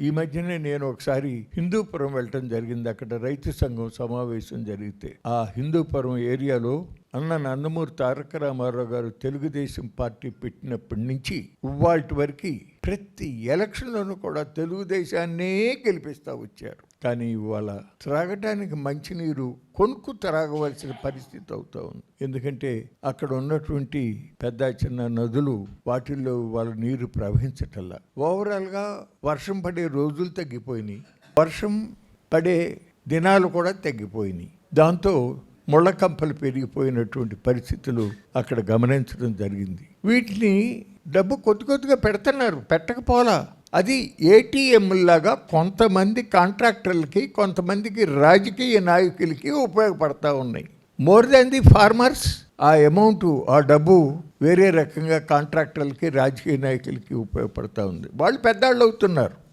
ఈ మధ్యనే నేను ఒకసారి హిందూపురం వెళ్ళటం జరిగింది. అక్కడ రైతు సంఘం సమావేశం జరిగితే. ఆ హిందూపురం ఏరియాలో అన్న నందమూరి తారక రామారావు గారు తెలుగుదేశం పార్టీ పెట్టినప్పటి నుంచి ఇవాటి వరకు ప్రతి ఎలక్షన్లోనూ కూడా తెలుగుదేశాన్నే గెలిపిస్తూ వచ్చారు. కానీ ఇవాళ త్రాగటానికి మంచినీరు కొనుక్కు త్రాగవలసిన పరిస్థితి అవుతూ ఉంది. ఎందుకంటే అక్కడ ఉన్నటువంటి పెద్ద చిన్న నదులు వాటిల్లో వాళ్ళ నీరు ప్రవహించటల్లా. ఓవరాల్గా వర్షం పడే రోజులు తగ్గిపోయినాయి. వర్షం పడే దినాలు కూడా తగ్గిపోయినాయి. దాంతో ముళ్ళకంపలు పెరిగిపోయినటువంటి పరిస్థితులు అక్కడ గమనించడం జరిగింది. వీటిని డబ్బు కొద్ది కొద్దిగా పెడుతున్నారు పెట్టకపోలా. అది ఏటీఎంలాగా కొంతమంది కాంట్రాక్టర్లకి కొంతమందికి రాజకీయ నాయకులకి ఉపయోగపడతా ఉన్నాయి. మోర్ దాన్ ది ఫార్మర్స్ ఆ అమౌంట్ ఆ డబ్బు వేరే రకంగా కాంట్రాక్టర్లకి రాజకీయ నాయకులకి ఉపయోగపడతా ఉంది. వాళ్ళు పెద్దవాళ్ళు అవుతున్నారు.